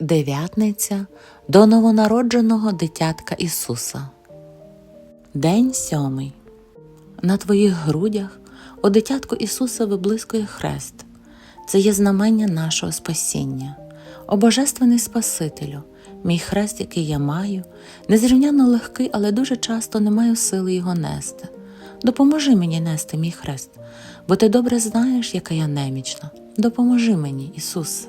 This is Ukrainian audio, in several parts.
Дев'ятниця до новонародженого дитятка Ісуса. День сьомий. На твоїх грудях, о дитятку Ісуса, виблискує хрест. Це є знамення нашого спасіння. О Божественний Спасителю, мій хрест, який я маю, незрівняно легкий, але дуже часто не маю сили його нести. Допоможи мені нести мій хрест, бо ти добре знаєш, яка я немічна. Допоможи мені, Ісусе.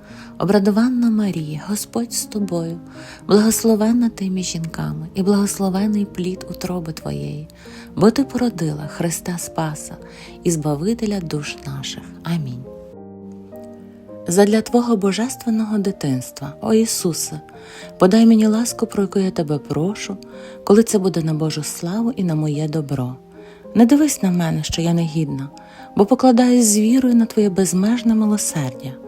обрадованна Марія, Господь з тобою, благословенна ти між жінками, і благословений плід утроби Твоєї, бо Ти породила Христа Спаса і Збавителя душ наших. Амінь. Задля Твого божественного дитинства, о Ісусе, подай мені ласку, про яку я тебе прошу, коли це буде на Божу славу і на моє добро. Не дивись на мене, що я негідна, бо покладаюсь з вірою на Твоє безмежне милосердя.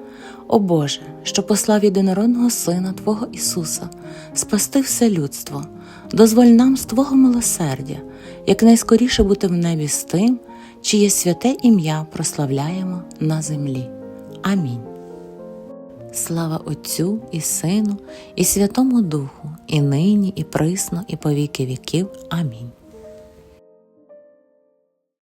О Боже, що послав єдинородного Сина Твого Ісуса, спасти все людство, дозволь нам з Твого милосердя, якнайскоріше бути в небі з тим, чиє святе ім'я прославляємо на землі. Амінь. Слава Отцю і Сину, і Святому Духу, і нині, і присно, і по віки віків. Амінь.